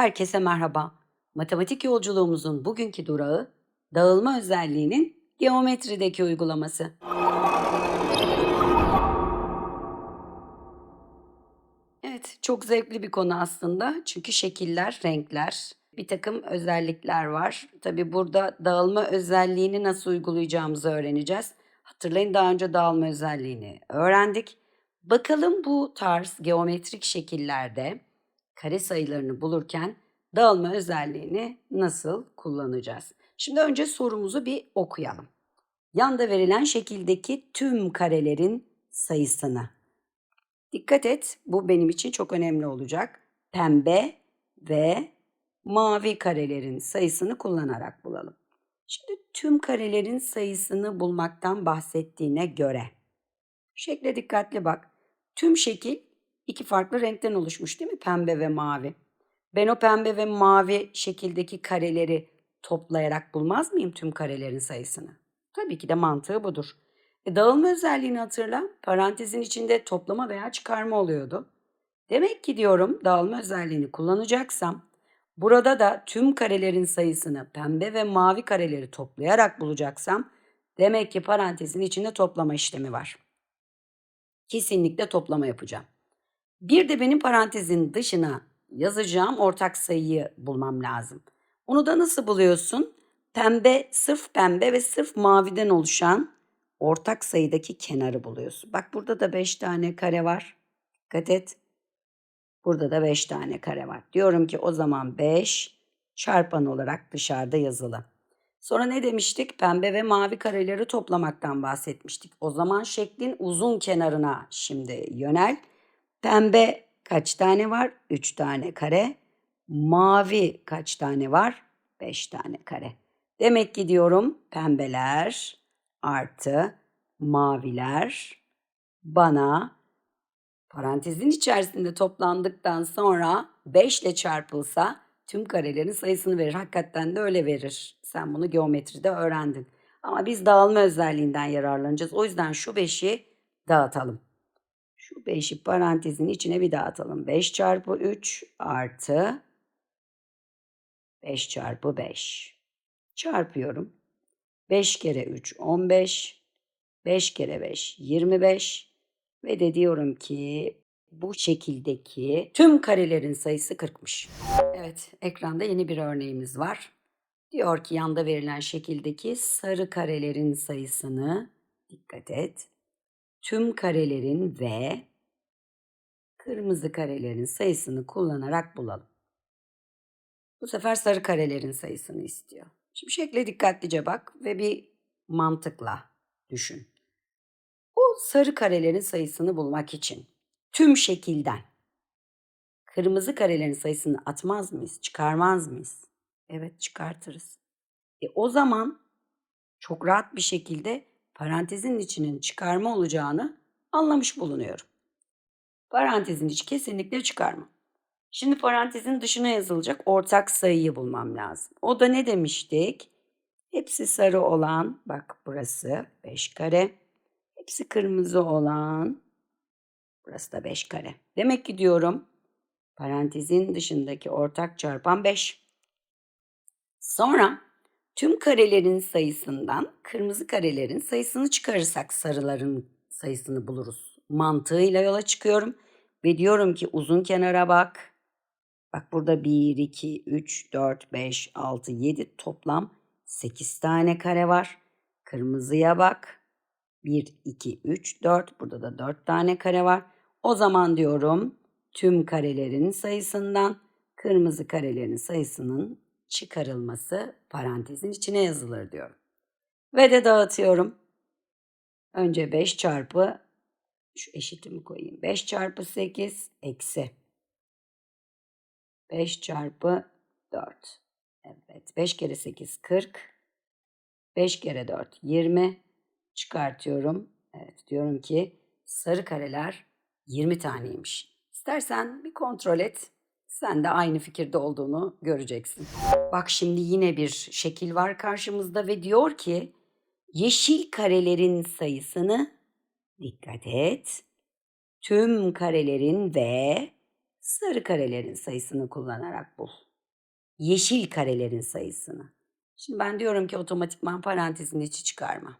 Herkese merhaba. Matematik yolculuğumuzun bugünkü durağı dağılma özelliğinin geometrideki uygulaması. Evet, çok zevkli bir konu aslında. Çünkü şekiller, renkler, bir takım özellikler var. Tabii burada dağılma özelliğini nasıl uygulayacağımızı öğreneceğiz. Hatırlayın daha önce dağılma özelliğini öğrendik. Bakalım bu tarz geometrik şekillerde kare sayılarını bulurken dağılma özelliğini nasıl kullanacağız? Şimdi önce sorumuzu bir okuyalım. Yanda verilen şekildeki tüm karelerin sayısını. Dikkat et, bu benim için çok önemli olacak. Pembe ve mavi karelerin sayısını kullanarak bulalım. Şimdi tüm karelerin sayısını bulmaktan bahsettiğine göre şekle dikkatli bak. Tüm şekil iki farklı renkten oluşmuş değil mi? Pembe ve mavi. Ben o pembe ve mavi şekildeki kareleri toplayarak bulmaz mıyım tüm karelerin sayısını? Tabii ki de mantığı budur. E, dağılma özelliğini hatırla. Parantezin içinde toplama veya çıkarma oluyordu. Demek ki diyorum dağılma özelliğini kullanacaksam burada da tüm karelerin sayısını pembe ve mavi kareleri toplayarak bulacaksam demek ki parantezin içinde toplama işlemi var. Kesinlikle toplama yapacağım. Bir de benim parantezin dışına yazacağım ortak sayıyı bulmam lazım. Onu da nasıl buluyorsun? Pembe, sırf pembe ve sırf maviden oluşan ortak sayıdaki kenarı buluyorsun. Bak burada da 5 tane kare var. Dikkat et. Burada da 5 tane kare var. Diyorum ki o zaman 5 çarpan olarak dışarıda yazılı. Sonra ne demiştik? Pembe ve mavi kareleri toplamaktan bahsetmiştik. O zaman şeklin uzun kenarına şimdi yönel. Pembe kaç tane var? 3 tane kare. Mavi kaç tane var? 5 tane kare. Demek ki diyorum pembeler artı maviler bana parantezin içerisinde toplandıktan sonra 5 ile çarpılsa tüm karelerin sayısını verir. Hakikaten de öyle verir. Sen bunu geometride öğrendin. Ama biz dağılma özelliğinden yararlanacağız. O yüzden şu 5'i dağıtalım. Şu 5'i parantezin içine bir dağıtalım. 5 çarpı 3 artı 5 çarpı 5. Çarpıyorum. 5 kere 3 15. 5 kere 5 25. Ve de diyorum ki bu şekildeki tüm karelerin sayısı 40'mış. Evet, ekranda yeni bir örneğimiz var. Diyor ki yanda verilen şekildeki sarı karelerin sayısını dikkat et. Tüm karelerin ve kırmızı karelerin sayısını kullanarak bulalım. Bu sefer sarı karelerin sayısını istiyor. Şimdi şekle dikkatlice bak ve bir mantıkla düşün. Bu sarı karelerin sayısını bulmak için tüm şekilden kırmızı karelerin sayısını atmaz mıyız, çıkarmaz mıyız? Evet çıkartırız. E o zaman çok rahat bir şekilde parantezin içinin çıkarma olacağını anlamış bulunuyorum. Parantezin içi kesinlikle çıkarma. Şimdi parantezin dışına yazılacak ortak sayıyı bulmam lazım. O da ne demiştik? Hepsi sarı olan, bak burası 5 kare. Hepsi kırmızı olan, burası da 5 kare. Demek ki diyorum parantezin dışındaki ortak çarpan 5. Sonra tüm karelerin sayısından kırmızı karelerin sayısını çıkarırsak sarıların sayısını buluruz. Mantığıyla yola çıkıyorum ve diyorum ki uzun kenara bak. Bak burada 1, 2, 3, 4, 5, 6, 7 toplam 8 tane kare var. Kırmızıya bak. 1, 2, 3, 4. Burada da 4 tane kare var. O zaman diyorum tüm karelerin sayısından kırmızı karelerin sayısının çıkarılması parantezin içine yazılır diyorum. Ve de dağıtıyorum. Önce 5 çarpı şu eşitimi koyayım. 5 çarpı 8 eksi 5 çarpı 4. Evet 5 kere 8 40. 5 kere 4 20. Çıkartıyorum. Evet diyorum ki sarı kareler 20 taneymiş. İstersen bir kontrol et. Sen de aynı fikirde olduğunu göreceksin. Bak şimdi yine bir şekil var karşımızda ve diyor ki yeşil karelerin sayısını dikkat et. Tüm karelerin ve sarı karelerin sayısını kullanarak bul. yeşil karelerin sayısını. Şimdi ben diyorum ki otomatikman parantezin içi çıkarma.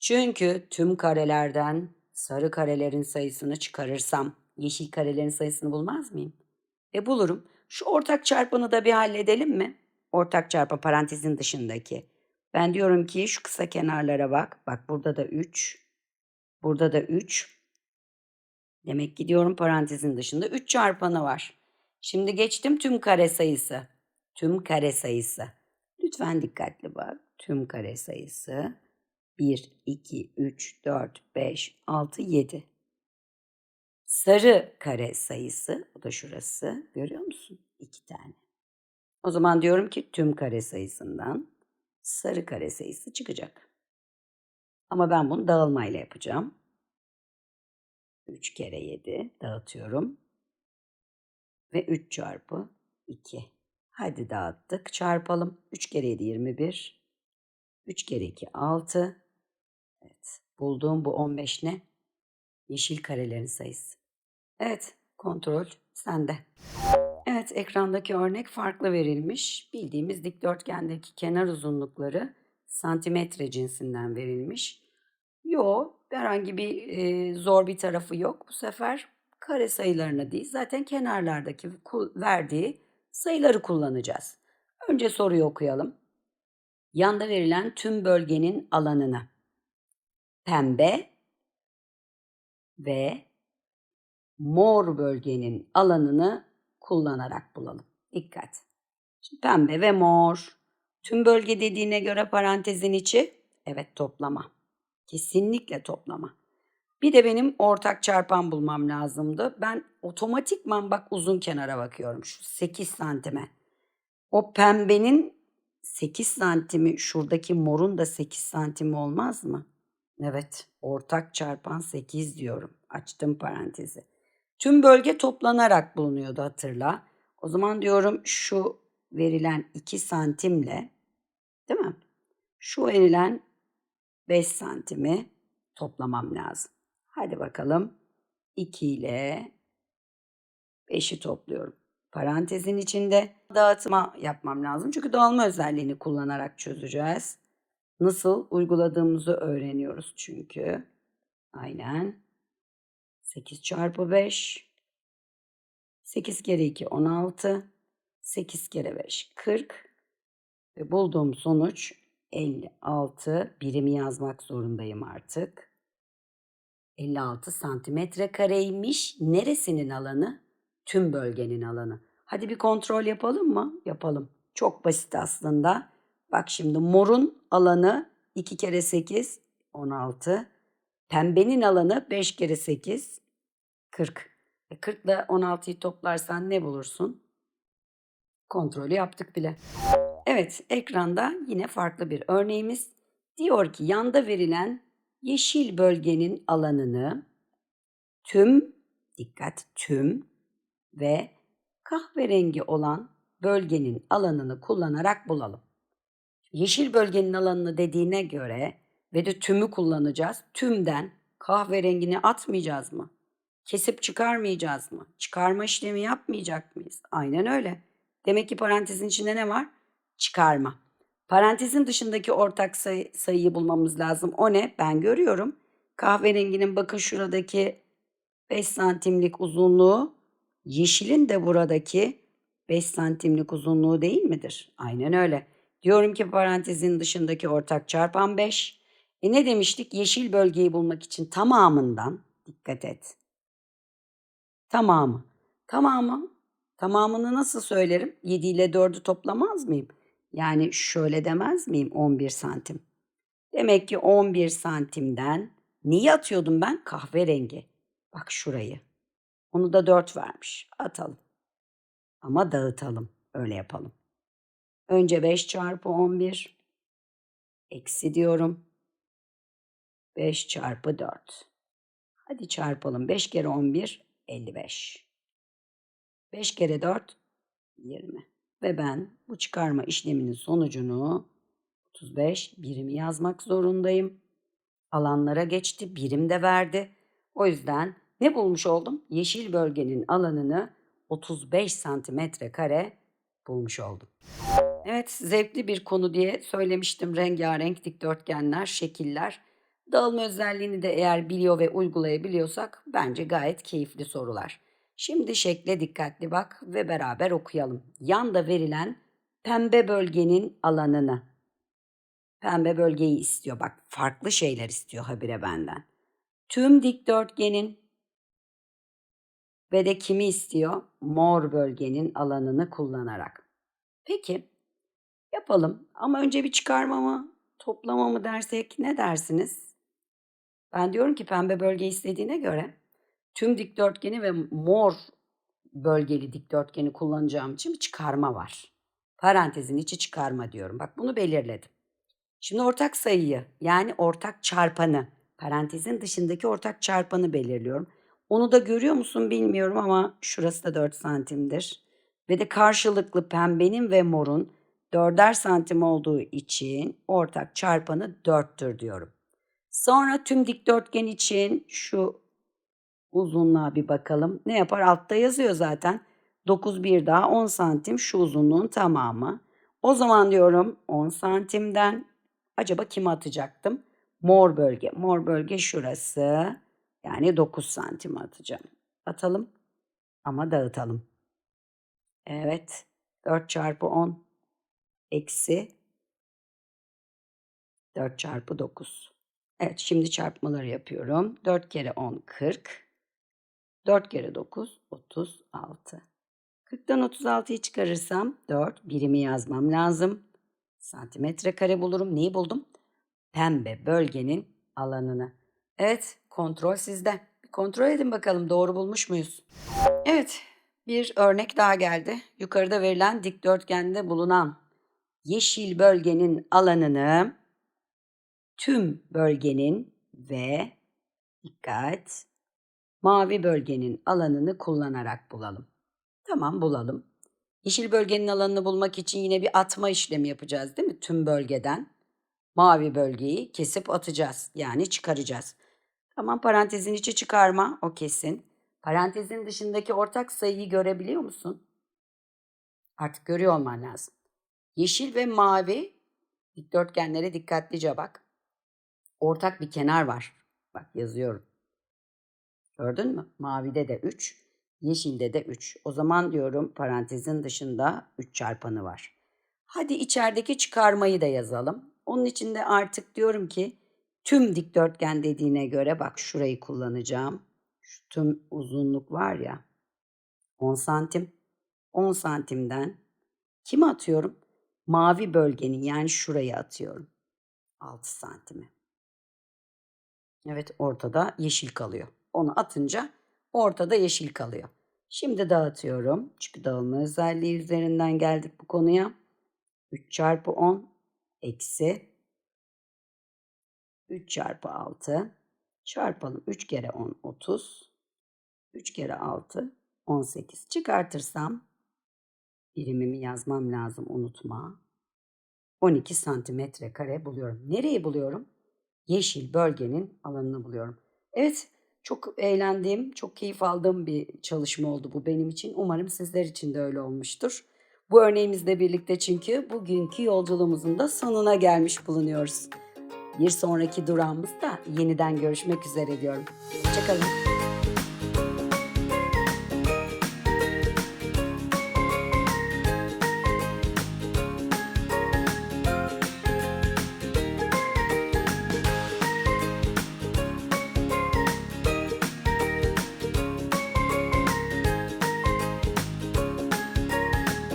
Çünkü tüm karelerden sarı karelerin sayısını çıkarırsam yeşil karelerin sayısını bulmaz mıyım? E bulurum. Şu ortak çarpanı da bir halledelim mi? Ortak çarpı parantezin dışındaki. Ben diyorum ki şu kısa kenarlara bak. Bak burada da 3. Burada da 3. Demek ki diyorum parantezin dışında 3 çarpanı var. Şimdi geçtim tüm kare sayısı. Tüm kare sayısı. Lütfen dikkatli bak. Tüm kare sayısı 1, 2, 3, 4, 5, 6, 7. Sarı kare sayısı, o da şurası. Görüyor musun? 2 tane. O zaman diyorum ki tüm kare sayısından sarı kare sayısı çıkacak. Ama ben bunu dağılmayla yapacağım. 3 kere 7 dağıtıyorum. Ve 3 çarpı 2. Hadi dağıttık. Çarpalım. 3 kere 7 21. 3 kere 2 6. Evet. Bulduğum bu 15 ne? Yeşil karelerin sayısı. Evet. Kontrol sende. Evet ekrandaki örnek farklı verilmiş. Bildiğimiz dikdörtgendeki kenar uzunlukları santimetre cinsinden verilmiş. Yo herhangi bir e, zor bir tarafı yok. Bu sefer kare sayılarını değil zaten kenarlardaki verdiği sayıları kullanacağız. Önce soruyu okuyalım. Yanda verilen tüm bölgenin alanını pembe ve mor bölgenin alanını kullanarak bulalım. Dikkat. Şimdi pembe ve mor. Tüm bölge dediğine göre parantezin içi evet toplama. Kesinlikle toplama. Bir de benim ortak çarpan bulmam lazımdı. Ben otomatikman bak uzun kenara bakıyorum. Şu 8 santime. O pembenin 8 santimi şuradaki morun da 8 santimi olmaz mı? Evet ortak çarpan 8 diyorum. Açtım parantezi. Tüm bölge toplanarak bulunuyordu hatırla. O zaman diyorum şu verilen 2 santimle değil mi? Şu verilen 5 santimi toplamam lazım. Hadi bakalım. 2 ile 5'i topluyorum. Parantezin içinde dağıtma yapmam lazım. Çünkü dağılma özelliğini kullanarak çözeceğiz. Nasıl uyguladığımızı öğreniyoruz çünkü. Aynen. 8 çarpı 5. 8 kere 2 16. 8 kere 5 40. Ve bulduğum sonuç 56. Birimi yazmak zorundayım artık. 56 santimetre kareymiş. Neresinin alanı? Tüm bölgenin alanı. Hadi bir kontrol yapalım mı? Yapalım. Çok basit aslında. Bak şimdi morun alanı 2 kere 8 16. Pembenin alanı 5 kere 8 40. E 40 ile 16'yı toplarsan ne bulursun? Kontrolü yaptık bile. Evet, ekranda yine farklı bir örneğimiz. Diyor ki yanda verilen yeşil bölgenin alanını tüm, dikkat tüm ve kahverengi olan bölgenin alanını kullanarak bulalım. Yeşil bölgenin alanını dediğine göre ve de tümü kullanacağız. Tümden kahverengini atmayacağız mı? Kesip çıkarmayacağız mı? Çıkarma işlemi yapmayacak mıyız? Aynen öyle. Demek ki parantezin içinde ne var? Çıkarma. Parantezin dışındaki ortak sayı, sayıyı bulmamız lazım. O ne? Ben görüyorum. Kahverenginin bakın şuradaki 5 santimlik uzunluğu, yeşilin de buradaki 5 santimlik uzunluğu değil midir? Aynen öyle. Diyorum ki parantezin dışındaki ortak çarpan 5. E ne demiştik? Yeşil bölgeyi bulmak için tamamından, dikkat et. Tamamı. Tamamı. Tamamını nasıl söylerim? 7 ile 4'ü toplamaz mıyım? Yani şöyle demez miyim 11 santim? Demek ki 11 santimden neyi atıyordum ben? Kahverengi. Bak şurayı. Onu da 4 vermiş. Atalım. Ama dağıtalım. Öyle yapalım. Önce 5 çarpı 11. Eksi diyorum. 5 çarpı 4. Hadi çarpalım. 5 kere 11 55. 5 kere 4 20. Ve ben bu çıkarma işleminin sonucunu 35 birimi yazmak zorundayım. Alanlara geçti, birim de verdi. O yüzden ne bulmuş oldum? Yeşil bölgenin alanını 35 santimetre kare bulmuş oldum. Evet, zevkli bir konu diye söylemiştim. Rengarenk dikdörtgenler, şekiller. Dağılma özelliğini de eğer biliyor ve uygulayabiliyorsak bence gayet keyifli sorular. Şimdi şekle dikkatli bak ve beraber okuyalım. Yanda verilen pembe bölgenin alanını. Pembe bölgeyi istiyor. Bak farklı şeyler istiyor habire benden. Tüm dikdörtgenin ve de kimi istiyor? Mor bölgenin alanını kullanarak. Peki yapalım ama önce bir çıkarma mı, toplama mı dersek ne dersiniz? Ben diyorum ki pembe bölge istediğine göre tüm dikdörtgeni ve mor bölgeli dikdörtgeni kullanacağım için bir çıkarma var. Parantezin içi çıkarma diyorum. Bak bunu belirledim. Şimdi ortak sayıyı yani ortak çarpanı, parantezin dışındaki ortak çarpanı belirliyorum. Onu da görüyor musun bilmiyorum ama şurası da 4 santimdir. Ve de karşılıklı pembenin ve morun 4'er santim olduğu için ortak çarpanı 4'tür diyorum. Sonra tüm dikdörtgen için şu uzunluğa bir bakalım. Ne yapar? Altta yazıyor zaten. 9 bir daha 10 santim şu uzunluğun tamamı. O zaman diyorum 10 santimden acaba kime atacaktım? Mor bölge. Mor bölge şurası. Yani 9 santim atacağım. Atalım ama dağıtalım. Evet. 4 çarpı 10 eksi 4 çarpı 9. Evet şimdi çarpmaları yapıyorum. 4 kere 10 40. 4 kere 9 36. 40'tan 36'yı çıkarırsam 4 birimi yazmam lazım. Santimetre kare bulurum. Neyi buldum? Pembe bölgenin alanını. Evet kontrol sizde. Bir kontrol edin bakalım doğru bulmuş muyuz? Evet bir örnek daha geldi. Yukarıda verilen dikdörtgende bulunan yeşil bölgenin alanını tüm bölgenin ve dikkat mavi bölgenin alanını kullanarak bulalım. Tamam bulalım. Yeşil bölgenin alanını bulmak için yine bir atma işlemi yapacağız değil mi? Tüm bölgeden mavi bölgeyi kesip atacağız. Yani çıkaracağız. Tamam parantezin içi çıkarma o kesin. Parantezin dışındaki ortak sayıyı görebiliyor musun? Artık görüyor olman lazım. Yeşil ve mavi dikdörtgenlere dikkatlice bak. Ortak bir kenar var. Bak yazıyorum. Gördün mü? Mavide de 3, yeşilde de 3. O zaman diyorum parantezin dışında 3 çarpanı var. Hadi içerideki çıkarmayı da yazalım. Onun için de artık diyorum ki tüm dikdörtgen dediğine göre bak şurayı kullanacağım. Şu tüm uzunluk var ya 10 santim. 10 santimden kime atıyorum? Mavi bölgenin yani şurayı atıyorum. 6 santimi. Evet ortada yeşil kalıyor. Onu atınca ortada yeşil kalıyor. Şimdi dağıtıyorum. Çünkü dağılma özelliği üzerinden geldik bu konuya. 3 çarpı 10 eksi 3 çarpı 6 çarpalım. 3 kere 10 30. 3 kere 6 18. Çıkartırsam birimimi yazmam lazım unutma. 12 santimetre kare buluyorum. Nereyi buluyorum? Yeşil bölgenin alanını buluyorum. Evet çok eğlendiğim, çok keyif aldığım bir çalışma oldu bu benim için. Umarım sizler için de öyle olmuştur. Bu örneğimizle birlikte çünkü bugünkü yolculuğumuzun da sonuna gelmiş bulunuyoruz. Bir sonraki durağımızda yeniden görüşmek üzere diyorum. Hoşçakalın.